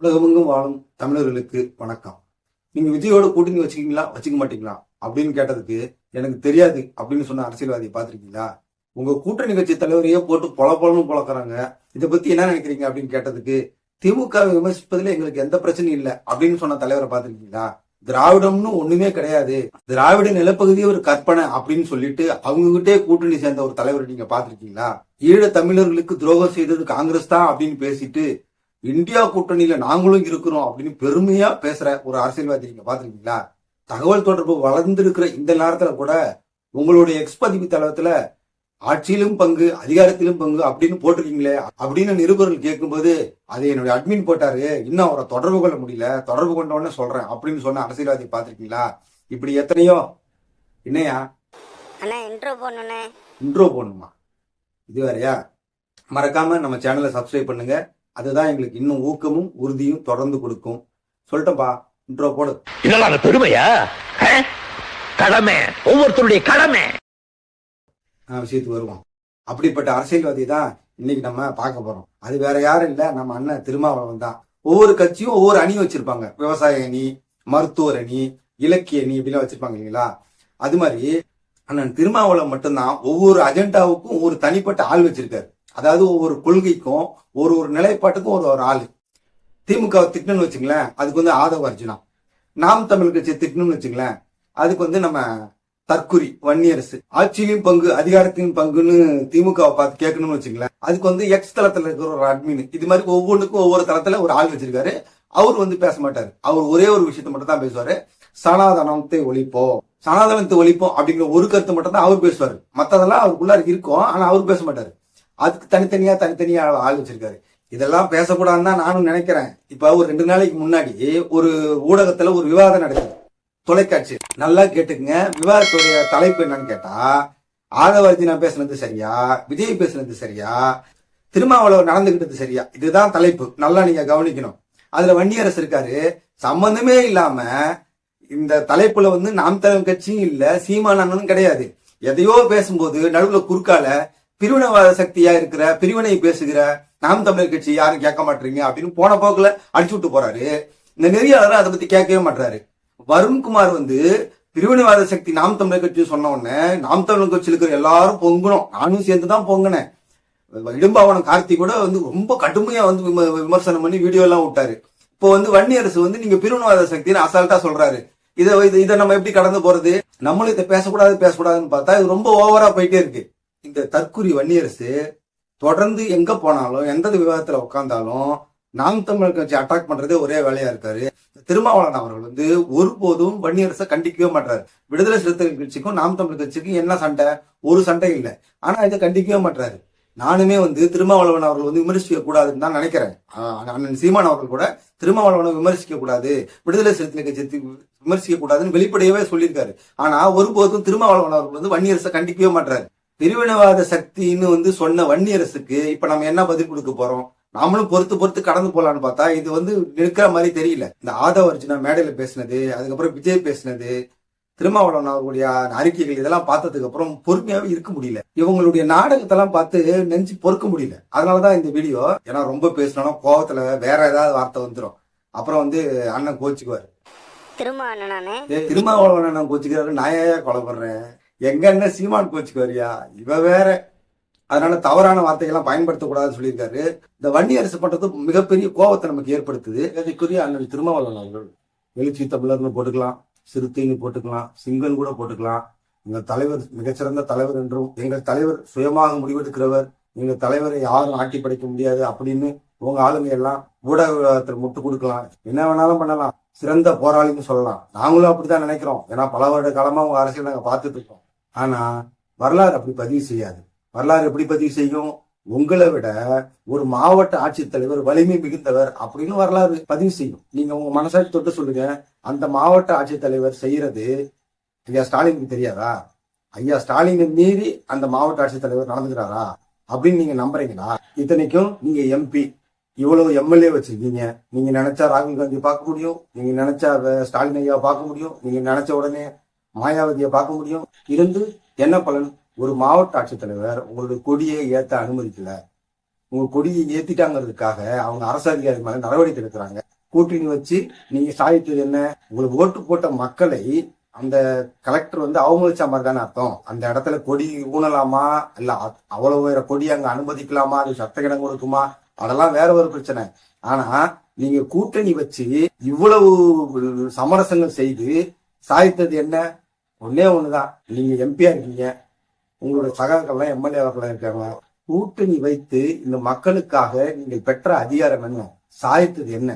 உலகமெங்கும் வாழும் தமிழர்களுக்கு வணக்கம். நீங்க விஜயோட கூட்டணி வச்சுக்கீங்களா? வச்சுக்க மாட்டீங்களா? அப்படின்னு கேட்டதுக்கு எனக்கு தெரியாது அப்படின்னு சொன்ன அரசியல்வாதியை பார்த்துருக்கீங்களா? உங்க கூட்டணி கட்சி தலைவரையே போட்டு பொல பொலன்னு பொழக்கிறாங்க இதை பத்தி என்ன நினைக்கிறீங்க? அப்படின்னு கேட்டதுக்கு திமுக விமர்சிப்பதில் விமர்சிப்பதுல எங்களுக்கு எந்த பிரச்சனையும் இல்லை அப்படின்னு சொன்ன தலைவரை பார்த்துருக்கீங்களா? திராவிடம்னு ஒண்ணுமே கிடையாது. திராவிட நிலப்பகுதியே ஒரு கற்பனை அப்படின்னு சொல்லிட்டு அவங்க கிட்டே கூட்டணி சேர்ந்த ஒரு தலைவரை நீங்க பாத்திருக்கீங்களா ஈழ தமிழர்களுக்கு துரோகம் செய்தது காங்கிரஸ் தான் அப்படின்னு பேசிட்டு இந்தியா கூட்டணியில நாங்களும் இருக்கிறோம் அப்படின்னு பெருமையா பேசுற ஒரு அரசியல்வாதி நீங்க பாத்திருக்கீங்களா? தகவல் தொடர்பு வளர்ந்திருக்கிற இந்த நேரத்துல கூட உங்களுடைய எக்ஸ் பதிவு தளத்துல ஆட்சியிலும் பங்கு அதிகாரத்திலும் பங்கு அப்படின்னு போட்டிருக்கீங்களே அப்படின்னு நிருபர்கள் கேட்கும்போது அதை என்னுடைய அட்மின் போட்டாரு இன்னும் அவரை தொடர்பு கொள்ள முடியல தொடர்பு கொண்ட உடனே சொல்றேன் அப்படின்னு சொன்ன அரசியல்வாதி பாத்திருக்கீங்களா? இப்படி எத்தனையோ என்னையா அண்ணா இன்ட்ரோ போடணுண்ணே. இன்ட்ரோ போடணுமா? இது வேறயா? மறக்காம நம்ம சேனலை சப்ஸ்கிரைப் பண்ணுங்க. அதுதான் எங்களுக்கு இன்னும் ஊக்கமும் உறுதியும் தொடர்ந்து கொடுக்கும். சொல்லிட்டேன்பா இன்ட்ரோ போடு. இதெல்லாம் பெருமையா? கடமை. ஒவ்வொருத்தருடைய கடமை. விஷயத்துக்கு வருவோம். அப்படிப்பட்ட அரசியல்வாதி தான் இன்னைக்கு நம்ம பார்க்க போறோம். அது வேற யாரும் இல்ல. நம்ம அண்ணன் திருமாவளவன் தான். ஒவ்வொரு கட்சியும் ஒவ்வொரு அணி வச்சிருப்பாங்க. விவசாய அணி மருத்துவர் அணி இலக்கிய அணி இப்படிலாம் வச்சிருப்பாங்க இல்லைங்களா? அது மாதிரி அண்ணன் திருமாவளவன் மட்டும்தான் ஒவ்வொரு அஜெண்டாவுக்கும் ஒவ்வொரு தனிப்பட்ட ஆள் வச்சிருக்காரு. அதாவது ஒவ்வொரு கொள்கைக்கும் ஒரு ஒரு நிலைப்பாட்டுக்கும் ஒரு ஒரு ஆள். திமுக திட்டணும்னு வச்சுங்களேன் அதுக்கு வந்து ஆதவ அர்ஜுனா. நாம் தமிழ் கட்சி திட்டணும்னு வச்சுங்களேன் அதுக்கு வந்து நம்ம தற்குறி வன்னியரசு. ஆட்சியிலும் பங்கு அதிகாரத்தின் பங்குன்னு திமுகவை பார்த்து கேட்கணும்னு வச்சுங்களேன் அதுக்கு வந்து எக்ஸ் தளத்துல இருக்கிற ஒரு அட்மின் இது மாதிரி ஒவ்வொன்றுக்கும் ஒவ்வொரு தளத்துல ஒரு ஆள் வச்சிருக்காரு. அவர் வந்து பேச மாட்டாரு. அவர் ஒரே ஒரு விஷயத்தை மட்டும் தான் பேசுவாரு. சனாதனத்தை ஒழிப்போம். சனாதனத்தை ஒழிப்போம் அப்படிங்கிற ஒரு கருத்து மட்டும் தான் அவர் பேசுவாரு. மத்ததெல்லாம் அவருக்குள்ளார இருக்கும் ஆனா அவர் பேச மாட்டாரு. அதுக்கு தனித்தனியா தனித்தனியா ஆள் வச்சிருக்காரு. இதெல்லாம் பேசக்கூடாதுன்னு தான் நானும் நினைக்கிறேன். இப்ப ஒரு ரெண்டு நாளைக்கு முன்னாடி ஒரு ஊடகத்துல ஒரு விவாதம் நடக்குது. தொலைக்காட்சி. நல்லா கேட்டுக்குங்க. விவாதத்துடைய தலைப்பு என்னன்னு கேட்டா ஆதவர்ஜினா பேசுனது சரியா? விஜய் பேசுனது சரியா? திருமாவளவர் நடந்துகிட்டது சரியா? இதுதான் தலைப்பு. நல்லா நீங்க கவனிக்கணும். அதுல வன்னியரசு இருக்காரு. சம்பந்தமே இல்லாம இந்த தலைப்புல வந்து நாம் தலைவன் கட்சியும் இல்ல சீமானனும் கிடையாது. எதையோ பேசும்போது நடுவுல குறுக்கால பிரிவினவாத சக்தியா இருக்கிற பிரிவினை பேசுகிற நாம் தமிழர் கட்சி யாரும் கேட்க மாட்டீங்க அப்படின்னு போன போக்குல அடிச்சு விட்டு போறாரு. இந்த நெறியாளர் அதை பத்தி கேட்கவே மாட்டாரு வருண்குமார் வந்து பிரிவினைவாத சக்தி நாம் தமிழர் கட்சி சொன்ன உடனே நாம் தமிழர் கட்சியில் இருக்கிற எல்லாரும் பொங்கணும். நானும் சேர்ந்து தான் பொங்கினேன். இடும்பாவனம் கார்த்தி கூட வந்து ரொம்ப கடுமையா வந்து விம- விமர்சனம் பண்ணி வீடியோ எல்லாம் விட்டாரு. இப்போ வந்து வன்னியரசு வந்து நீங்க பிரிவினவாத சக்தின்னு அசால்ட்டா சொல்றாரு. இதை இதை- இதை நம்ம எப்படி கடந்து போறது? நம்மளும் இதை பேசக்கூடாது பேசக்கூடாதுன்னு பார்த்தா இது ரொம்ப ஓவரா போயிட்டே இருக்கு. இந்த தற்குறி வன்னியரசு தொடர்ந்து எங்க போனாலும் எந்த விவாதத்துல உட்கார்ந்தாலும் நாம் தமிழர் கட்சி அட்டாக் பண்றதே ஒரே வேலையா இருக்காரு. திருமாவளவன் அவர்கள் வந்து ஒருபோதும் வன்னியரசை கண்டிக்கவே மாட்டாரு விடுதலை சிறுத்தைகள் கட்சிக்கும் நாம் தமிழர் கட்சிக்கும் என்ன சண்டை? ஒரு சண்டை இல்லை. ஆனா இதை கண்டிக்கவே மாட்டாரு நானுமே வந்து திருமாவளவன் அவர்கள் வந்து விமர்சிக்க கூடாதுன்னு தான் நினைக்கிறேன். அண்ணன் சீமான் அவர்கள் கூட திருமாவளவனை விமர்சிக்க கூடாது விடுதலை சிறுத்தை கட்சி விமர்சிக்க கூடாதுன்னு வெளிப்படையவே சொல்லியிருக்காரு. ஆனா ஒருபோதும் திருமாவளவன் அவர்கள் வந்து வன்னியரசை கண்டிக்கவே மாட்டாரு பிரிவினவாத சக்தின்னு வந்து சொன்ன வன்னியரசுக்கு இப்ப நம்ம என்ன பதில் கொடுக்க போறோம்? நாமளும் பொறுத்து பொறுத்து கடந்து போலான்னு பார்த்தா இது வந்து நிற்கிற மாதிரி தெரியல. இந்த ஆதவ அர்ஜுனா மேடையில பேசினது அதுக்கப்புறம் விஜய் பேசினது திருமாவளவன் அவர்களுடைய அறிக்கைகள் இதெல்லாம் பார்த்ததுக்கு அப்புறம் பொறுமையாவே இருக்க முடியல. இவங்களுடைய நாடகத்தெல்லாம் பார்த்து நெஞ்சு பொறுக்க முடியல. அதனாலதான் இந்த வீடியோ ஏன்னா ரொம்ப பேசணும்னா கோவத்துல வேற ஏதாவது வார்த்தை வந்துடும் அப்புறம் வந்து அண்ணன் கோச்சுக்குவாரு. திருமாவளவன் அண்ணன். கோச்சுக்கிறாரு நான் ஏன் கொலை பண்றேன்? எங்க அண்ணன் சீமான் கோச்சுக்குவாரியா இவ வேற. அதனால தவறான வார்த்தைகள்லாம் பயன்படுத்தக்கூடாதுன்னு சொல்லியிருக்காரு. இந்த வன்னி அரசு பண்றது மிகப்பெரிய கோபத்தை நமக்கு ஏற்படுத்துது. அதுக்குரிய அண்ணன் திருமாவளவன் அவர்கள் எழுச்சி தமிழர்னு போட்டுக்கலாம் சிறுத்தைன்னு போட்டுக்கலாம் சிங்கன் கூட போட்டுக்கலாம். எங்கள் தலைவர் மிகச்சிறந்த தலைவர் என்றும் எங்கள் தலைவர் சுயமாக முடிவெடுக்கிறவர் எங்கள் தலைவரை யாரும் ஆட்டி படைக்க முடியாது அப்படின்னு உங்க ஆளுங்க எல்லாம் ஊடக விவகாரத்தில் முட்டு கொடுக்கலாம். என்ன வேணாலும் பண்ணலாம். சிறந்த போராளின்னு சொல்லலாம். நாங்களும் அப்படித்தான் நினைக்கிறோம். ஏன்னா பல வருட காலமா உங்க அரசியல் நாங்கள் பார்த்துட்டு இருக்கோம். ஆனா வரலாறு அப்படி பதிவு செய்யாது. வரலாறு எப்படி பதிவு செய்யும்? உங்களை விட ஒரு மாவட்ட ஆட்சித்தலைவர் வலிமை மிகுந்தவர் அப்படின்னு வரலாறு பதிவு செய்யும். நீங்க உங்க மனசாட்சி தொட்டு சொல்லுங்க. அந்த மாவட்ட ஆட்சித்தலைவர் செய்யறது ஐயா ஸ்டாலினுக்கு தெரியாதா? ஐயா ஸ்டாலினை மீறி அந்த மாவட்ட ஆட்சித்தலைவர் நடந்துக்கிறாரா? அப்படின்னு நீங்க நம்புறீங்களா? இத்தனைக்கும் நீங்க எம்பி இவ்வளவு எம்எல்ஏ வச்சிருக்கீங்க. நீங்க நினைச்சா ராகுல் காந்தி பார்க்க முடியும். நீங்க நினைச்சா ஸ்டாலின் ஐயா பார்க்க முடியும். நீங்க நினைச்ச உடனே மாயாவதியை பார்க்க முடியும். இருந்து என்ன பலன்? ஒரு மாவட்ட ஆட்சித்தலைவர் உங்களுடைய கொடியை ஏத்த அனுமதிக்கல. உங்க கொடியை ஏத்திட்டாங்கிறதுக்காக அவங்க அரசு அதிகாரி மேல நடவடிக்கை எடுக்கிறாங்க. கூட்டணி வச்சு நீங்க சாதித்தது என்ன? உங்களுக்கு ஓட்டு போட்ட மக்களை அந்த கலெக்டர் வந்து அவமதிச்ச மாதிரி தானே அர்த்தம். அந்த இடத்துல கொடி ஊனலாமா? இல்ல அவ்வளவு வேற கொடி அங்க அனுமதிக்கலாமா? அது சட்டக்கிடம் கொடுக்குமா? அதெல்லாம் வேற ஒரு பிரச்சனை. ஆனா நீங்க கூட்டணி வச்சு இவ்வளவு சமரசங்கள் செய்து சாதித்தது என்ன? ஒன்னே ஒண்ணுதான். நீங்க எம்பியா இருக்கீங்க. உங்களோட சகாக்கள்லாம் எம்எல்ஏக்கள்லாம் இருக்காங்க கூட்டணி வைத்து இந்த மக்களுக்காக நீங்கள் பெற்ற அதிகாரம் என்ன? சாதித்தது என்ன?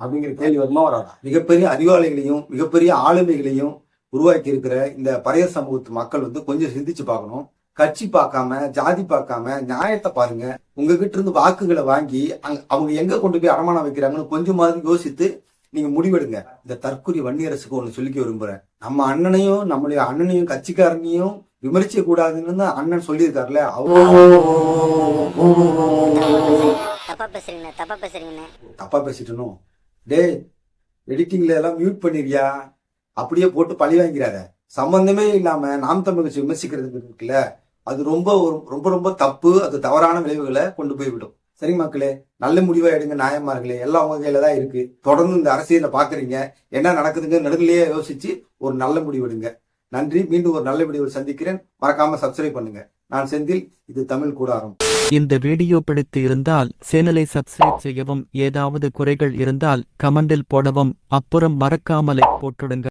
அப்படிங்கிற கேள்வி வருமா வராதா? மிகப்பெரிய அறிவாளிகளையும் மிகப்பெரிய ஆளுமைகளையும் உருவாக்கி இருக்கிற இந்த பழைய சமூகத்து மக்கள் வந்து கொஞ்சம் சிந்திச்சு பார்க்கணும். கட்சி பார்க்காம ஜாதி பார்க்காம நியாயத்தை பாருங்க. உங்ககிட்ட இருந்து வாக்குகளை வாங்கி அவங்க எங்க கொண்டு போய் அடமானம் வைக்கிறாங்கன்னு கொஞ்சமாவது யோசித்து நீங்க முடிவெடுங்க. இந்த தற்கொலை வன்னியரசுக்கு ஒன்று சொல்லிக்க விரும்புறேன். நம்ம அண்ணனையும் நம்மளுடைய அண்ணனையும் கட்சிக்காரனையும் விமர்சிக்க கூடாதுன்னு தான் அண்ணன் சொல்லியிருக்காருல தப்பா பேசுறீங்கண்ணே தப்பா தப்பா பேசிட்டனும் டேய் எடிட்டிங்ல எல்லாம் மியூட் பண்ணிருக்கியா? அப்படியே போட்டு பழி வாங்கிறாத. சம்பந்தமே இல்லாம நாம் தமிழ் கட்சி விமர்சிக்கிறது இருக்குல்ல? அது ரொம்ப ஒரு ரொம்ப ரொம்ப தப்பு அது தவறான விளைவுகளை கொண்டு போய் விடும் சரி மக்களே நல்ல முடிவா எடுங்க நியாயமார்களே எல்லாம் உங்க கையில தான் இருக்கு. தொடர்ந்து இந்த அரசியலை பாக்குறீங்க. என்ன நடக்குதுங்க நடுநிலையே யோசிச்சு ஒரு நல்ல முடிவு எடுங்க. நன்றி. மீண்டும் ஒரு நல்ல முடிவில் சந்திக்கிறேன். மறக்காம சப்ஸ்கிரைப் பண்ணுங்க. நான் செந்தில். இது தமிழ் கூடாரம். இந்த வீடியோ பிடித்து இருந்தால் சேனலை சப்ஸ்கிரைப் செய்யவும் ஏதாவது குறைகள் இருந்தால் கமெண்டில் போடவும் அப்புறம் மறக்காமலை போட்டுடுங்க.